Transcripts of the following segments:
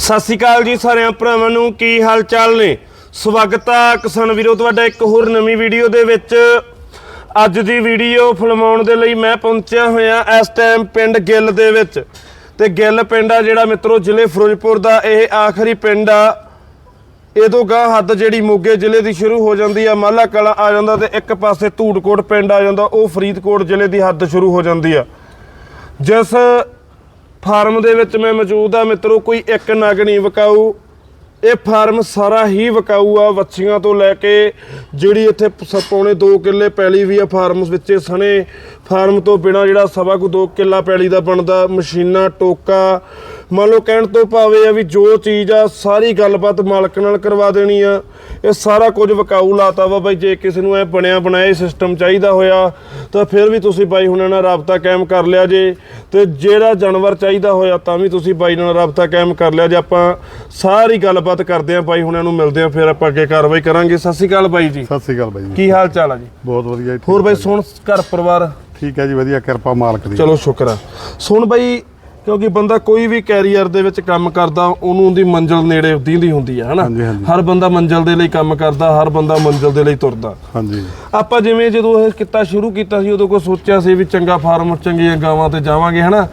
ਸਤਿ ਸ਼੍ਰੀ ਅਕਾਲ ਜੀ ਸਾਰਿਆਂ ਭਰਾਵਾਂ ਨੂੰ, ਕੀ ਹਾਲ ਚਾਲ ਨੇ? ਸਵਾਗਤ ਆ ਕਿਸਾਨ ਵੀਰੋ, ਤੁਹਾਡਾ ਇੱਕ ਹੋਰ ਨਵੀਂ ਵੀਡੀਓ ਦੇ ਵਿੱਚ। ਅੱਜ ਦੀ ਵੀਡੀਓ ਫਿਲਮਾਉਣ ਦੇ ਲਈ ਮੈਂ ਪਹੁੰਚਿਆ ਹੋਇਆ ਇਸ ਟਾਈਮ ਪਿੰਡ ਗਿੱਲ ਦੇ ਵਿੱਚ। ਤੇ ਗਿੱਲ ਪਿੰਡ ਆ ਜਿਹੜਾ ਮਿੱਤਰੋ, ਜ਼ਿਲ੍ਹੇ ਫਿਰੋਜ਼ਪੁਰ ਦਾ ਇਹ ਆਖਰੀ ਪਿੰਡ ਆ। ਇਹਦੋਂ ਗਾਂ ਹੱਦ ਜਿਹੜੀ ਮੋਗੇ ਜ਼ਿਲ੍ਹੇ ਦੀ ਸ਼ੁਰੂ ਹੋ ਜਾਂਦੀ ਆ, ਮਾਲਾ ਕਲਾ ਆ ਜਾਂਦਾ ਤੇ ਇੱਕ ਪਾਸੇ ਧੂੜਕੋਟ ਪਿੰਡ ਆ ਜਾਂਦਾ, ਉਹ ਫਰੀਦਕੋਟ ਜ਼ਿਲ੍ਹੇ ਦੀ ਹੱਦ ਸ਼ੁਰੂ ਹੋ ਜਾਂਦੀ ਆ। ਜਿਸ ਫਾਰਮ ਦੇ ਵਿੱਚ ਮੈਂ ਮੌਜੂਦ ਆ, ਮਿੱਤਰੋ, ਕੋਈ ਇੱਕ ਨਗ ਨਹੀਂ ਵਿਕਾਊ। ਇਹ ਫਾਰਮ ਸਾਰਾ ਹੀ ਵਿਕਾਊ ਆ, ਵੱਛੀਆਂ ਤੋਂ ਲੈ ਕੇ ਜਿਹੜੀ ਇੱਥੇ ਪ- ਪੌਣੇ 2 ਕਿੱਲੇ ਪੈਲੀ ਵੀ ਆ ਫਾਰਮ ਵਿੱਚ ਸਣੇ। ਫਾਰਮ ਤੋਂ ਬਿਨਾ ਜਿਹੜਾ ਸਵਾ ਕੁ 2 ਕਿੱਲਾ ਪੈਲੀ ਦਾ ਬਣਦਾ ਮਸ਼ੀਨਾਂ ਟੋਕਾ ਮੰਨ ਲਓ ਕਹਿਣ ਤੋਂ ਭਾਵੇਂ ਆ ਵੀ ਜੋ ਚੀਜ਼ ਆ ਸਾਰੀ ਗੱਲਬਾਤ ਮਾਲਕ ਨਾਲ ਕਰਵਾ ਦੇਣੀ ਆ। ਇਹ ਸਾਰਾ ਕੁਝ ਵਿਕਾਊ ਲਾਤਾ ਵਾ ਬਾਈ ਜੇ ਕਿਸੇ ਨੂੰ ਐ ਬਣਿਆ ਬਣਾਇਆ ਸਿਸਟਮ ਚਾਹੀਦਾ ਹੋਇਆ ਤਾਂ ਫਿਰ ਵੀ ਤੁਸੀਂ ਬਾਈ ਹੁਣਾਂ ਨਾਲ ਰਾਬਤਾ ਕਾਇਮ ਕਰ ਲਿਆ ਜੇ। ਤੇ ਜਿਹੜਾ ਜਾਨਵਰ ਚਾਹੀਦਾ ਹੋਇਆ ਤਾਂ ਵੀ ਤੁਸੀਂ ਬਾਈ ਨਾਲ ਰਾਬਤਾ ਕਾਇਮ ਕਰ ਲਿਆ ਜੇ। ਆਪਾਂ ਸਾਰੀ ਗੱਲਬਾਤ ਕਰਦੇ ਆਂ ਬਾਈ ਹੁਣਾਂ ਨੂੰ ਮਿਲਦੇ ਆਂ ਫਿਰ ਆਪਾਂ ਅੱਗੇ ਕਾਰਵਾਈ ਕਰਾਂਗੇ। ਸਤਿ ਸ਼੍ਰੀ ਅਕਾਲ ਬਾਈ ਜੀ। ਸਤਿ ਸ੍ਰੀ ਅਕਾਲ ਬਾਈ ਜੀ। ਕੀ ਹਾਲ ਚਾਲ ਆ ਜੀ? ਬਹੁਤ ਵਧੀਆ ਜੀ। ਹੋਰ ਬਾਈ ਸੁਣ ਘਰ ਪਰਿਵਾਰ। ਠੀਕ ਹੈ ਜੀ ਵਧੀਆ ਕਿਰਪਾ ਮਾਲਕ ਦੀ। ਚਲੋ ਸ਼ੁਕਰ ਆ। ਸੁਣ ਬਾਈ ਕਿਉਂਕਿ ਬੰਦਾ ਕੋਈ ਵੀ ਕੈਰੀਅਰ ਦੇ ਵਿੱਚ ਕੰਮ ਕਰਦਾ ਉਹਨੂੰ ਉਹਦੀ ਮੰਜ਼ਲ ਨੇੜੇ ਦੀਂਦੀ ਹੁੰਦੀ ਆ ਹਨਾ। ਹਰ ਬੰਦਾ ਮੰਜ਼ਲ ਦੇ ਲਈ ਕੰਮ ਕਰਦਾ ਹਰ ਬੰਦਾ ਮੰਜ਼ਲ ਦੇ ਲਈ ਤੁਰਦਾ। ਹਾਂਜੀ। ਆਪਾਂ ਜਿਵੇਂ ਜਦੋਂ ਇਹ ਕਿੱਤਾ ਸ਼ੁਰੂ ਕੀਤਾ ਸੀ ਉਦੋਂ ਕੋਈ ਸੋਚਿਆ ਸੀ ਵੀ ਚੰਗਾ ਫਾਰਮ ਚੰਗੀਆਂ ਗਾਵਾਂ ਤੇ ਜਾਵਾਂਗੇ ਹਨਾ।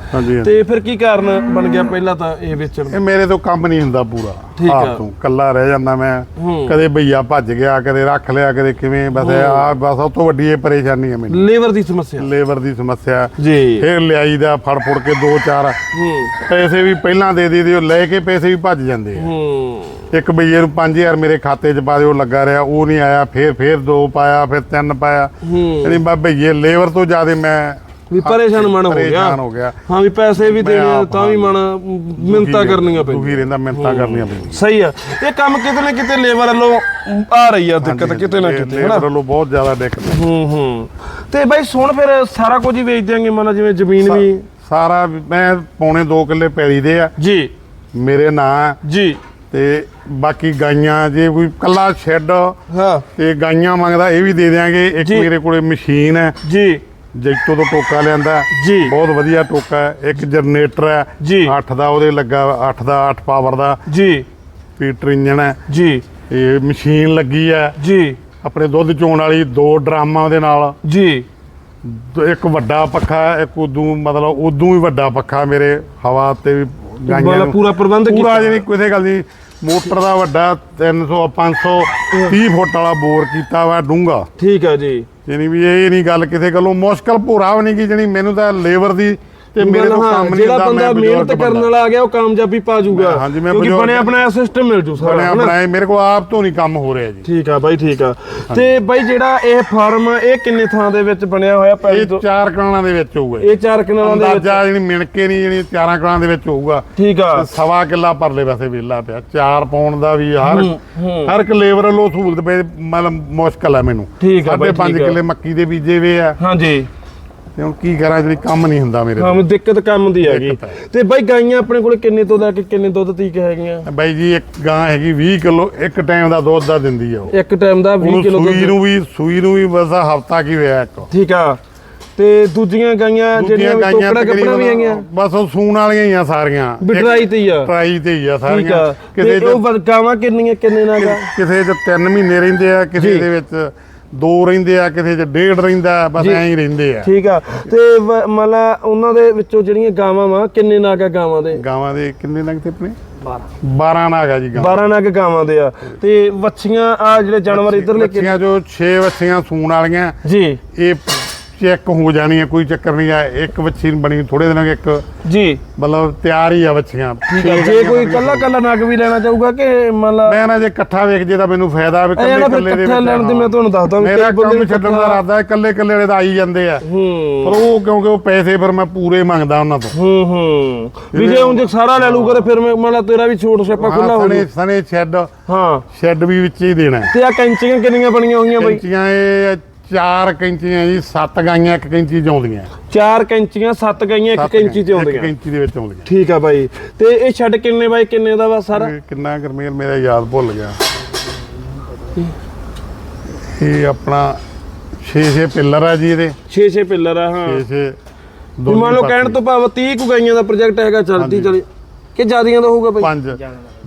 ਤੇ ਫਿਰ ਕੀ ਕਾਰਨ ਬਣ ਗਿਆ ਪਹਿਲਾਂ ਤਾਂ ਇਹ ਵੇਚਣ ਇਹ ਮੇਰੇ ਤੋਂ ਕੰਮ ਨਹੀਂ ਹੁੰਦਾ ਪੂਰਾ। ਠੀਕ ਆ। ਆਪ ਤੋਂ ਕੱਲਾ ਰਹਿ ਜਾਂਦਾ ਮੈਂ। ਹੂੰ। ਕਦੇ ਭਈਆ ਭੱਜ ਗਿਆ ਕਦੇ ਰੱਖ ਲਿਆ ਕਦੇ ਕਿਵੇਂ ਬਸ ਆ ਬਸ ਸਭ ਤੋਂ ਵੱਡੀ ਇਹ ਪਰੇਸ਼ਾਨੀ ਹੈ ਮੈਨੂੰ। ਲੇਬਰ ਦੀ ਸਮੱਸਿਆ। ਲੇਬਰ ਦੀ ਸਮੱਸਿਆ। ਜੀ। ਫਿਰ ਲਿਆਈ ਦਾ ਫੜ ਫੁੜ ਕੇ ਦੋ ਚਾਰ ਹੂੰ। ਪੈਸੇ ਵੀ ਪਹਿਲਾਂ ਦੇ ਦੇ ਦਿਓ ਲੈ ਕੇ ਪੈਸੇ ਵੀ ਭੱਜ ਜਾਂਦੇ ਆ। ਹੂੰ। ਇੱਕ ਭਈਏ ਨੂੰ 5000 ਮੇਰੇ ਖਾਤੇ 'ਚ ਪਾ ਦਿਓ ਲੱਗਾ ਰਿਹਾ ਉਹ ਨਹੀਂ ਆਇਆ ਫਿਰ ਫਿਰ ਦੋ ਪਾਇਆ ਫਿਰ ਤਿੰਨ ਪਾਇਆ। ਹੂੰ। ਯਾਨੀ ਬਾ ਭਈਏ ਲੇਬਰ ਤੋਂ ਜ਼ਿਆਦਾ ਮੈਂ ਵੀ ਪਰੇਸ਼ਾਨ ਮਨ ਹੋ ਗਿਆ। ਪਰੇਸ਼ਾਨ ਹੋ ਗਿਆ। ਹਾਂ ਵੀ ਪੈਸੇ ਵੀ ਦੇਣੇ ਆ, ਤਾਂ ਵੀ ਮਨ ਮਿੰਤਾ ਕਰਨੀਆਂ ਪੈਂਦੀਆਂ। ਦੁਖੀ ਰਹਿੰਦਾ ਮਿੰਤਾ ਕਰਨੀਆਂ ਪੈਂਦੀਆਂ। ਸਹੀ ਆ। ਇਹ ਕੰਮ ਕਿਤੇ ਨਾ ਕਿਤੇ ਲੇਬਰ ਵੱਲੋਂ ਆ ਰਹੀ ਆ ਦਿੱਕਤ ਕਿਤੇ ਨਾ ਕਿਤੇ ਹਨਾ? ਲੇਬਰ ਵੱਲੋਂ ਬਹੁਤ ਜ਼ਿਆਦਾ ਦਿੱਕਤ ਹੈ। ਹੂੰ ਹੂੰ। ਤੇ ਬਾਈ ਸੁਣ ਫਿਰ ਸਾਰਾ ਕੁਝ ਹੀ ਵੇਚ ਦਿਆਂਗੇ ਮਨ ਜਿਵੇਂ ਜ਼ਮੀਨ ਵੀ। ਸਾਰਾ ਮੈਂ ਪੌਣੇ 2 ਕਿੱਲੇ ਪੈਲੀ ਦੇ ਆ। ਜੀ। ਮੇਰੇ ਨਾਂ ਜੀ। ਤੇ ਬਾਕੀ ਗਾਈਆਂ ਜੇ ਕੋਈ ਕੱਲਾ ਸ਼ੈੱਡ ਹਾਂ। ਤੇ ਗਾਈਆਂ ਮੰਗਦਾ ਇਹ ਵੀ ਦੇ ਦਿਆਂਗੇ। ਇੱਕ ਜੀ। ਮੇਰੇ ਕੋਲੇ ਮਸ਼ੀਨ ਹੈ। ਜੀ। ਜੈਕਟੋ ਤੋਂ ਟੋਕਾ ਲਿਆਂਦਾ ਜੀ। ਬਹੁਤ ਵਧੀਆ ਟੋਕਾ ਹੈ। ਇੱਕ ਜਨਰੇਟਰ ਹੈ। ਜੀ। 8 ਦਾ ਉਹਦੇ ਲੱਗਾ 8 ਦਾ 8 ਪਾਵਰ ਦਾ। ਜੀ। ਪੀਟਰ ਇੰਜਨ ਹੈ। ਜੀ। ਇਹ ਮਸ਼ੀਨ ਲੱਗੀ ਹੈ। ਜੀ। ਆਪਣੇ ਦੁੱਧ ਚੋਣ ਵਾਲੀ ਦੋ ਡਰਾਮਾਂ ਉਹਦੇ ਨਾਲ। ਜੀ। ਇੱਕ ਵੱਡਾ ਪੱਖਾ ਹੈ, ਇੱਕ ਉਦੋਂ ਮਤਲਬ ਉਦੋਂ ਵੀ ਵੱਡਾ ਪੱਖਾ ਮੇਰੇ ਹਵਾ ਤੇ ਵੀ ਗਾਈਆਂ ਨੂੰ। ਪੂਰਾ ਪ੍ਰਬੰਧ ਪੂਰਾ ਕੀਤਾ। ਜਿਹੜੀ ਕਿਸੇ ਗੱਲ ਦੀ ਮੋਟਰ ਦਾ ਵੱਡਾ 300 500 30 ਫੁੱਟ ਵਾਲਾ ਬੋਰ ਕੀਤਾ ਵਾ ਡੂੰਗਾ ਠੀਕ ਆ ਜੀ। ਯਾਨੀ ਵੀ ਇਹ ਨਹੀਂ ਗੱਲ ਕਿਸੇ ਗੱਲੋਂ ਮੁਸ਼ਕਲ ਭੂਰਾ ਵੀ ਨਹੀਂ ਕਿ ਜਿਹੜੀ ਮੈਨੂੰ ਤਾਂ ਲੇਬਰ ਦੀ ਤੇ ਮੇਰੇ ਹਾਂ, ਕੰਮ ਨਹੀਂ ਜਿਹੜਾ ਬੰਦਾ ਮਿਹਨਤ ਕਰਨ। ਵਾਲਾ ਆ ਗਿਆ ਉਹ ਕਾਮਯਾਬੀ ਪਾ ਜਾਊਗਾ ਮੈਂ- ਹਾਂਜੀ, ਮੈਂ ਕਿਉਂਕਿ ਬਣਿਆ ਬਣਾਇਆ ਸਿਸਟਮ ਮਿਲ ਜੂ ਸਾਰਾ ਬਣਿਆ? ਬਣਾਇਆ ਮੇਰੇ ਕੋਲ ਆਪ ਤੋਂ ਨਹੀਂ ਕੰਮ ਹੋ ਰਿਹਾ ਜੀ। ਠੀਕ ਆ ਬਾਈ ਠੀਕ ਆ। ਤੇ ਬਾਈ ਜਿਹੜਾ ਇਹ ਫਾਰਮ ਆ ਇਹ ਕਿੰਨੇ ਥਾਂ ਦੇ ਵਿੱਚ ਬਣਿਆ ਹੋਇਆ? ਪਹਿਲੇ ਇਹ ਚਾਰ ਕਣਾਂ ਦੇ ਵਿੱਚ ਹੋਊਗਾ। ਇਹ ਚਾਰ ਕਿਨਾਰਾਂ ਦੇ ਵਿੱਚ ਅੰਦਾਜ਼ਾ ਜਿਹੜੀ ਮਿਣ ਕੇ ਨਹੀਂ ਜਿਹੜੀ ਚਾਰਾਂ ਕਣਾਂ ਦੇ ਵਿੱਚ ਹੋਊਗਾ। ਠੀਕ ਆ। ਸਵਾ ਕਿੱਲਾ ਪਰਲੇ ਪਾਸੇ ਵਿਹਲਾ ਪਿਆ। ਚਾਰ ਪਾਉਣ ਦਾ ਵੀ ਹਰ। ਹਰ ਇੱਕ ਲੇਬਰ ਵੱਲੋਂ ਸਹੂਲਤ ਪਏ ਮਤਲਬ ਮੁਸ਼ਕਲ ਹੈ ਮੈਨੂੰ। ਠੀਕ ਆ ਬਾਈ, ਸਾਢੇ ਪੰਜ ਠੀਕ ਆ। ਕਿੱਲੇ ਮੱਕੀ ਦੇ ਬੀਜੇ ਵੇ ਆ। ਹਾਂਜੀ। ਤੇ ਹੁਣ ਕੀ ਕਰਾਂ ਜਿਹੜੀ ਕੰਮ ਨਹੀਂ ਹੁੰਦਾ ਮੇਰੇ ਹਾਂ ਤੋਂ ਦਿੱਕਤ ਕੰਮ ਦੀ ਹੈਗੀ ਦਿੱਕਤ ਹੈ। ਤੇ ਬਾਈ ਗਾਈਆਂ ਆਪਣੇ ਕੋਲ ਕਿੰਨੇ ਤੋਂ ਲੈ ਕੇ ਕਿੰਨੇ ਦੁੱਧ ਤੀਕ ਹੈਗੀਆਂ? ਬਾਈ ਜੀ ਇੱਕ ਗਾਂ ਹੈਗੀ 20 ਕਿਲੋ ਇੱਕ ਟਾਈਮ ਦਾ ਦੁੱਧ ਦਾ ਦਿੰਦੀ ਆ ਉਹ। ਇੱਕ ਟਾਈਮ ਦਾ 20 ਉਹਨੂੰ ਕਿਲੋ ਸੂਈ ਦੁੱਧ ਨੂੰ ਵੀ ਸੂਈ ਨੂੰ ਵੀ ਬਸ ਹਫਤਾ ਕੀ ਹੋਇਆ ਇੱਕ। ਠੀਕ ਆ। ਤੇ ਦੂਜੀਆਂ ਗਾਈਆਂ ਜਿਹੜੀਆਂ ਟੋਕੜਾ ਕੱਪੜਾ ਵੀ ਹੈਗੀਆਂ? ਬਸ ਉਹ ਸੂਣ ਵਾਲੀਆਂ ਹੀ ਆ ਸਾਰੀਆਂ। ਬਿਟਰਾਈ ਤੇ ਹੀ ਆ। ਟਰਾਈ ਤੇ ਹੀ ਆ ਠੀਕ ਸਾਰੀਆਂ। ਆ ਕਿਸੇ ਚ ਉਹ ਵ- ਗਾਵਾਂ ਕਿੰਨੀਆਂ ਕਿੰਨੇ ਨਾਲ ਗਾ ਕਿਸੇ ਚ 3 ਮਹੀਨੇ ਰਹਿੰਦੇ ਆ ਕਿਸੇ ਜੀ। ਦੇ ਵਿੱਚ ਦੋ ਰਹਿੰਦੇ ਆ ਕਿਸੇ ਚ ਡੇਢ ਰਹਿੰਦਾ ਬਸ। ਐਂ ਹੀ ਰਹਿੰਦੇ ਆ। ਠੀਕ ਆ। ਤੇ ਮਤਲਬ ਉਹਨਾਂ ਦੇ ਵਿੱਚੋਂ ਜਿਹੜੀਆਂ ਗਾਵਾਂ ਵਾ ਕਿੰਨੇ ਨਾਗ ਆ ਗਾਵਾਂ ਦੇ? ਗਾਵਾਂ ਦੇ ਕਿੰਨੇ ਨਗ ਤੇ ਆਪਣੇ? 12 12 ਨਾਗ ਆ ਜੀ ਗਾਵਾਂ। 12 ਨਾਗ ਗਾਵਾਂ ਦੇ ਆ। ਤੇ ਵੱਛੀਆਂ ਆ ਜਿਹੜੇ ਜਾਨਵਰ ਇਧਰਲੇ ਕਿ ਬੱਚੀਆਂ ਜੋ 6 ਬੱਚੀਆਂ ਸੂਣ ਵਾਲੀਆਂ ਜੀ। ਇਹ ਚੈੱਕ ਹੋ ਜਾਣੀਆਂ ਕੋਈ ਚੱਕਰ ਨਹੀਂ ਆ ਇੱਕ ਨੂੰ ਬਣੀ ਥੋੜੇ ਦਿਨਾਂ ਇੱਕ ਜੀ। ਮਤਲਬ ਤਿਆਰ ਹੀ ਆ ਬੱਚੀਆਂ ਠੀਕ ਆ ਜੇ ਕੋਈ ਕੱਲਾ ਕੱਲਾ ਨਗ ਵੀ ਲੈਣਾ ਚਾਹੂਗਾ ਕਿ ਮਤਲਬ ਮੈਂ ਨਾ ਜੇ ਇਕੱਠਾ ਵੇਖ ਜੇ ਤਾਂ ਮੈਨੂੰ ਫਾਇਦਾ ਵੀ ਕੱਲੇ ਕੱਲੇ ਦੇ ਇਕੱਠਾ ਲੈਣ ਦੇ ਮੈਂ ਤੁਹਾਨੂੰ ਦੱਸਦਾ ਮੇਰਾ ਕੰਮ ਛੱਡਣ ਦਾ ਇਰਾਦਾ ਹੈ ਕੱਲੇ ਕੱਲੇ ਵਾਲੇ ਤਾਂ ਆਈ ਜਾਂਦੇ ਆ। ਹੂੰ। ਪਰ ਉਹ ਕਿਉਂਕਿ ਉਹ ਪੈਸੇ ਫਿਰ ਮੈਂ ਪੂਰੇ ਮੰਗਦਾ ਉਹਨਾਂ ਤੋਂ। ਹੂੰ ਹੂੰ। ਵੀ ਜੇ ਉਂਝ ਸਾਰਾ ਲੈ ਲੂਗਾ ਤੇ ਫਿਰ ਮੈਂ ਮਤਲਬ ਤੇਰਾ ਵੀ ਛੋਟ ਛੱਪਾ ਖੁੱਲਾ ਹਾਂ ਹੋ ਸਣੇ ਸਣੇ ਸ਼ੈੱਡ ਹਾਂ। ਸ਼ੈੱਡ ਵੀ ਵਿੱਚ ਹੀ ਦੇਣਾ। ਹੈ। ਤੇ ਆ ਕੈਂਚੀਆਂ ਕਿੰਨੀਆਂ ਬਣੀਆਂ ਹੋਈਆਂ ਬਈ? ਕੈਂਚੀਆਂ ਇਹ ਚਾਰ ਕੈਂਚੀਆਂ ਜੀ ਸੱਤ ਗਾਈਆਂ ਇੱਕ ਕੈਂਚੀ ਚ ਆਉਂਦੀਆਂ। ਚਾਰ ਕੈਂਚੀਆਂ ਸੱਤ ਗਈਆਂ ਇੱਕ ਸੱਤ ਕੈਂਚੀ ਤੇ ਇੱਕ ਆਉਂਦੀਆਂ। ਕੈਂਚੀ ਦੇ ਵਿੱਚ ਆਉਂਦੀਆਂ। ਠੀਕ ਆ ਬਾਈ। ਤੇ ਇਹ ਛੱਡ ਕਿੰਨੇ ਬਾਈ? ਕਿੰਨੇ ਦਾ ਵਾ ਸਾਰਾ? ਇਹ ਕਿੰਨਾ ਗਰਮੇਲ ਮੇਰਾ ਯਾਦ ਭੁੱਲ ਗਿਆ। ਇਹ ਆਪਣਾ 6-6 ਪਿੱਲਰ ਆ ਜੀ ਇਹਦੇ। 6-6 ਪਿੱਲਰ ਆ ਹਾਂ। 6-6 ਵੀ ਮੰਨ ਲਓ ਕਹਿਣ ਤੋਂ ਭਾਵ 30 ਕੁ ਗਾਈਆਂ ਦਾ ਪ੍ਰੋਜੈਕਟ ਹੈਗਾ ਚੱਲਦੀ ਚਲੇ। ਕਿ ਜਿਆਦੀਆਂ ਦਾ ਹੋਊਗਾ ਬਾਈ? ਪੰਜ।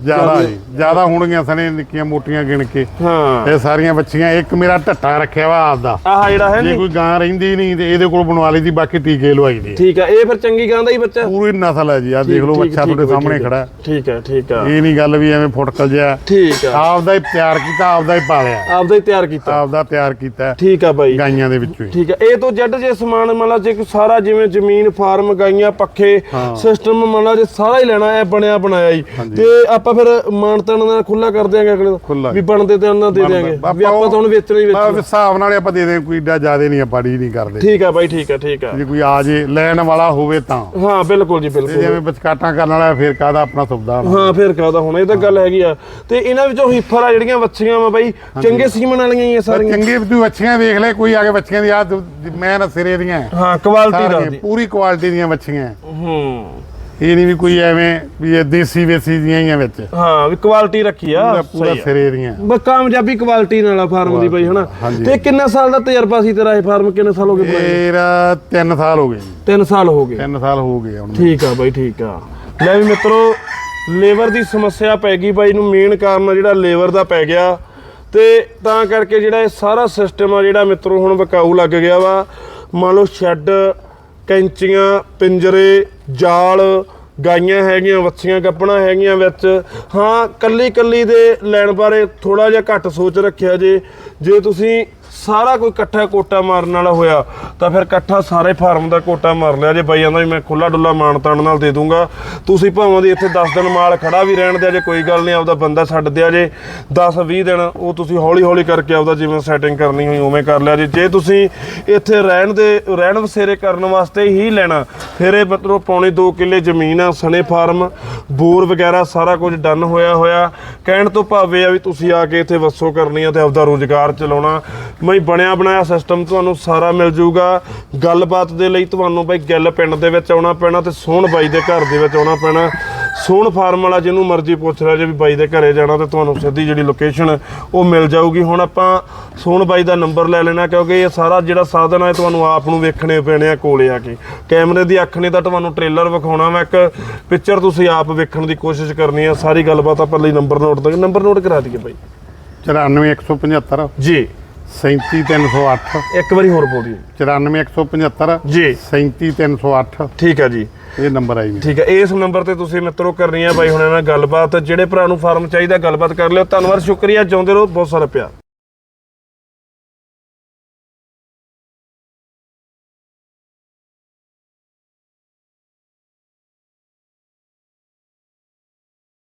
ਜ਼ਿਆਦਾ ਜੀ। ਜ਼ਿਆਦਾ ਹੋਣਗੀਆਂ ਸਣੇ ਨਿੱਕੀਆਂ ਮੋਟੀਆਂ ਗਿਣ ਕੇ। ਹਾਂ। ਇਹ ਸਾਰੀਆਂ ਬੱਚੀਆਂ ਇੱਕ ਮੇਰਾ ਢੱਟਾ ਰੱਖਿਆ ਵਾ ਆਪਦਾ ਆਹ ਜਿਹੜਾ ਹੈ ਜੇ ਕੋਈ ਗਾਂ ਰਹਿੰਦੀ ਨਹੀਂ ਤੇ ਇਹਦੇ ਕੋਲ ਬਣਵਾ ਲਈ ਦੀ ਬਾਕੀ ਟੀਕੇ ਲਵਾਈ ਦੀ ਠੀਕ ਆ ਇਹ ਫਿਰ ਚੰਗੀ ਗਾਂ ਦਾ ਹੀ ਬੱਚਾ। ਪੂਰੀ ਨਸਲ ਹੈ ਜੀ। ਆ ਦੇਖ ਲਓ ਬੱਚਾ ਤੁਹਾਡੇ ਸਾਹਮਣੇ ਖੜਾ। ਹੈ। ਠੀਕ ਹੈ ਠੀਕ ਆ। ਇਹ ਨਹੀਂ ਗੱਲ ਵੀ ਐਵੇਂ ਫੁਟਕਲ ਜਿਹਾ। ਠੀਕ ਆ। ਆਪਦਾ ਹੀ ਤਿਆਰ ਕੀਤਾ ਆਪਦਾ ਹੀ ਪਾਲਿਆ। ਆਪਦਾ ਹੀ ਤਿਆਰ ਕੀਤਾ। ਆਪਦਾ ਤਿਆਰ ਕੀਤਾ। ਠੀਕ ਆ ਬਾਈ। ਗਾਈਆਂ ਦੇ ਵਿੱਚੋਂ ਹੀ। ਠੀਕ ਹੈ ਇਹ ਤੋਂ ਜੱਡ ਜੇ ਸਮਾਨ ਮੰਨ ਲਾ ਜੇ ਸਾਰਾ ਜਿਵੇਂ ਜ਼ਮੀਨ ਫਾਰਮ ਗਾਈਆਂ ਪੱਖੇ ਹਾਂ। ਸਿਸਟਮ ਮੰਨ ਲਾ ਜੇ ਸਾਰਾ ਹੀ ਲੈਣਾ ਹੈ ਬਣਿਆ ਬਣਾਇਆ ਹੀ। ਤੇ ਆਪਾਂ ਫਿਰ ਮਾਨਤਨ ਨਾਲ ਖੁੱਲਾ ਕਰ ਦਿਆਂਗੇ ਅਗਲੇ। ਦਾ। ਵੀ ਬਣਦੇ ਤੇ ਉਹਨਾਂ ਦੇ ਦਿਆਂਗੇ। ਵੀ ਆਪਾਂ ਤਾਂ ਹੁਣ ਵੇਚਣਾ ਹੀ ਬਸ ਵੇਚਣਾ ਹਿਸਾਬ ਨਾਲ ਆਪਾਂ ਦੇ ਦੇ ਕੋਈ ਏਡਾ ਜ਼ਿਆਦਾ ਨਹੀਂ ਆਪਾਂ ਡੀ ਨਹੀਂ ਕਰਦੇ। ਠੀਕ ਆ ਬਾਈ ਠੀਕ ਆ ਠੀਕ ਆ। ਜੇ ਕੋਈ ਆ ਜੇ ਲੈਣ ਵਾਲਾ ਹੋਵੇ ਤਾਂ। ਹਾਂ ਬਿਲਕੁਲ ਜੀ ਤੇ ਬਿਲਕੁਲ। ਜਿਵੇਂ ਬਚਕਾਟਾਂ ਕਰਨ ਵਾਲਾ ਫਿਰ ਕਾਹਦਾ ਆਪਣਾ ਹੋਣਾ? ਹਾਂ ਫਿਰ ਕਾਹਦਾ ਹੁਣ? ਇਹ ਤਾਂ ਗੱਲ ਹੈਗੀ ਆ। ਤੇ ਇਹਨਾਂ ਵਿੱਚੋਂ ਹੀਫਰ ਆ ਜਿਹੜੀਆਂ ਵੱਛੀਆਂ ਵਾ ਬਾਈ। ਚੰਗੇ ਸੀਮਨ ਵਾਲੀਆਂ ਹੀ ਆ ਪਰ ਸਾਰੀਆਂ। ਚੰਗੇ ਤੂੰ ਬੱਚੀਆਂ ਵੇਖ ਲੈ ਕੋਈ ਆ ਕੇ ਬੱਚੀਆਂ ਦੀ ਆ ਮੈਂ ਨਾ ਸਿਰੇ ਦੀਆਂ। ਹਾਂ ਕੁਆਲਿਟੀ ਸਾਰੀਆਂ ਦੱਸਦੀ ਪੂਰੀ ਕੁਆਲਿਟੀ ਦੀਆਂ ਬੱਚੀਆਂ ਹੂੰ। ਇਹ ਨਹੀਂ ਵੀ ਕੋਈ ਐਵੇਂ ਵੀ ਇਹ ਦੇਸੀ ਵੇਸੀ ਦੀਆਂ ਹੀ ਆ ਵਿੱਚ। ਹਾਂ ਵੀ ਕੁਆਲਿਟੀ ਰੱਖੀ ਆ। ਪੂਰਾ ਪੂਰਾ ਸਹੀ ਆ। ਸਿਰੇ ਦੀਆਂ। ਬਸ ਕਾਮਯਾਬੀ ਕੁਆਲਿਟੀ ਨਾਲ ਆ ਫਾਰਮ ਦੀ ਬਾਈ ਹਨਾ? ਹਾਂਜੀ। ਤੇ ਕਿੰਨੇ ਸਾਲ ਦਾ ਤਜਰਬਾ ਸੀ ਤੇਰਾ ਇਹ ਫਾਰਮ ਕਿੰਨੇ ਸਾਲ ਹੋ ਗਏ ਬਣਾਏ? ਤੇਰਾ 3 ਸਾਲ ਹੋ ਗਏ ਜੀ। 3 ਸਾਲ ਹੋ ਗਏ। 3 ਸਾਲ ਹੋ ਗਏ ਹੁਣ। ਠੀਕ ਆ ਬਾਈ ਠੀਕ ਆ। ਲੈ ਵੀ ਮਿੱਤਰੋ ਲੇਬਰ ਦੀ ਸਮੱਸਿਆ ਪੈ ਗਈ ਬਾਈ ਨੂੰ ਮੇਨ ਕਾਰਨ ਜਿਹੜਾ ਲੇਬਰ ਦਾ ਪੈ ਗਿਆ। ਤੇ ਤਾਂ ਕਰਕੇ ਜਿਹੜਾ ਇਹ ਸਾਰਾ ਸਿਸਟਮ ਆ ਜਿਹੜਾ ਮਿੱਤਰੋ ਹੁਣ ਵਿਕਾਊ ਲੱਗ ਗਿਆ ਵਾ। ਮੰਨ ਲਓ ਸ਼ੈੱਡ ਕੈਂਚੀਆਂ ਪਿੰਜਰੇ ਜਾਲ ਗਾਈਆਂ ਹੈਗੀਆਂ, ਵੱਛੀਆਂ ਗੱਪਣਾ ਹੈਗੀਆਂ ਵਿੱਚ। ਹਾਂ ਕੱਲੀ ਕੱਲੀ ਦੇ ਲੈਣ ਬਾਰੇ ਥੋੜਾ ਜਿਹਾ ਘੱਟ ਸੋਚ ਰੱਖਿਆ ਜੇ। ਜੇ ਤੁਸੀਂ ਸਾਰਾ ਕੋਈ ਇਕੱਠਾ ਕੋਟਾ ਮਾਰਨ ਵਾਲਾ ਹੋਇਆ, ਤਾਂ ਫਿਰ ਇਕੱਠਾ ਸਾਰੇ ਫਾਰਮ ਦਾ ਕੋਟਾ ਮਾਰ ਲਿਆ। ਜੇ ਬਾਈ ਕਹਿੰਦਾ ਵੀ ਮੈਂ ਖੁੱਲਾ ਡੁੱਲਾ ਮਾਨ ਤਾਨ ਨਾਲ ਦੇ ਦੂੰਗਾ, ਤੁਸੀਂ ਭਾਵੇਂ ਦੀ ਇੱਥੇ 10 ਦਿਨ ਮਾਲ ਖੜਾ ਵੀ ਰਹਿਣ ਦਿਆ ਜੇ, ਕੋਈ ਗੱਲ ਨਹੀਂ, ਆਪਦਾ ਬੰਦਾ ਛੱਡ ਦਿਆ ਜੇ 10 20 ਦਿਨ ਉਹ ਤੁਸੀਂ ਹੌਲੀ ਹੌਲੀ ਕਰਕੇ ਆਪਦਾ ਜਿਵੇਂ ਸੈਟਿੰਗ ਕਰਨੀ ਹੋਈ, ਉਵੇਂ ਕਰ ਲਿਆ ਜੇ। ਜੇ ਤੁਸੀਂ ਇੱਥੇ ਰਹਿਣ ਦੇ, ਰਹਿਣ ਵਸੇਰੇ ਕਰਨ ਵਾਸਤੇ ਹੀ ਲੈਣਾ, ਫਿਰ ਇਹ ਮਤਲਬ ਪੌਣੇ 2 ਕਿੱਲੇ ਜ਼ਮੀਨ ਆ, ਸਣੇ ਫਾਰਮ, ਬੋਰ ਵਗੈਰਾ ਸਾਰਾ ਕੁਝ ਡਨ ਹੋਇਆ ਹੋਇਆ ਕਹਿਣ ਤੋਂ ਭਾਵੇਂ ਆ ਵੀ ਤੁਸੀਂ ਆ ਕੇ ਇੱਥੇ ਵਸੋ ਕਰਨੀ ਆ ਤੇ ਆਪਦਾ ਰੋਜ਼ਗਾਰ ਚਲਾਉਣਾ। ਮੈਂ ਬਣਿਆ ਬਣਾਇਆ ਸਿਸਟਮ ਤੁਹਾਨੂੰ ਸਾਰਾ ਮਿਲ ਜਾਊਗਾ। ਗੱਲਬਾਤ ਦੇ ਲਈ ਤੁਹਾਨੂੰ ਬਾਈ ਗਿੱਲ ਪਿੰਡ ਦੇ ਵਿੱਚ ਆਉਣਾ ਪੈਣਾ ਤੇ ਸੋਹਣ ਬਾਈ ਦੇ ਘਰ ਦੇ ਵਿੱਚ ਆਉਣਾ ਪੈਣਾ। ਸੋਹਣ ਫਾਰਮ ਵਾਲਾ ਜਿਹਨੂੰ ਮਰਜ਼ੀ ਪੁੱਛ ਲਿਆ ਜੇ ਵੀ ਬਾਈ ਦੇ ਘਰੇ ਜਾਣਾ ਤੇ ਤੁਹਾਨੂੰ ਸਿੱਧੀ ਜਿਹੜੀ ਲੋਕੇਸ਼ਨ ਉਹ ਮਿਲ ਜਾਊਗੀ। ਹੁਣ ਆਪਾਂ ਸੋਹਣ ਬਾਈ ਦਾ ਨੰਬਰ ਲੈ ਲੈਣਾ ਕਿਉਂਕਿ ਇਹ ਸਾਰਾ ਜਿਹੜਾ ਸਾਧਨ ਹੈ ਤੁਹਾਨੂੰ ਆਪ ਨੂੰ ਵੇਖਣੇ ਪੈਣੇ ਆ ਕੋਲੇ ਆ ਕੇ। ਕੈਮਰੇ ਦੀ ਅੱਖ ਨੇ ਤਾਂ ਤੁਹਾਨੂੰ ਟ੍ਰੇਲਰ ਵਿਖਾਉਣਾ ਵਾ ਇੱਕ ਪਿਕਚਰ ਤੁਸੀਂ ਆਪ ਵੇਖਣ ਦੀ ਕੋਸ਼ਿਸ਼ ਕਰਨੀ ਆ। ਸਾਰੀ ਗੱਲਬਾਤ ਆਪਾਂ ਲਈ ਨੰਬਰ ਨੋਟ ਕਰ ਨੰਬਰ ਨੋਟ ਕਰਾ ਦਈਏ ਬਾਈ। 94175 ਜੀ। 37308 ਇੱਕ ਵਾਰੀ ਹੋਰ ਬੋਲ ਦਿਓ। 94175 ਜੀ। 37308 ਠੀਕ ਆ ਜੀ। ਇਹ ਨੰਬਰ ਆਈ ਠੀਕ ਹੈ ਇਸ ਨੰਬਰ ਤੇ ਤੁਸੀਂ ਮਿੱਤਰੋ ਕਰਨੀ ਆ ਬਾਈ ਹੁਣਾਂ ਨਾਲ ਗੱਲਬਾਤ। ਜਿਹੜੇ ਭਰਾ ਨੂੰ ਫਾਰਮ ਚਾਹੀਦਾ ਗੱਲਬਾਤ ਕਰ ਲਿਓ। ਧੰਨਵਾਦ ਸ਼ੁਕਰੀਆ। ਜਿਉਂਦੇ ਰਹੋ। ਬਹੁਤ ਸਾਰਾ ਪਿਆਰ।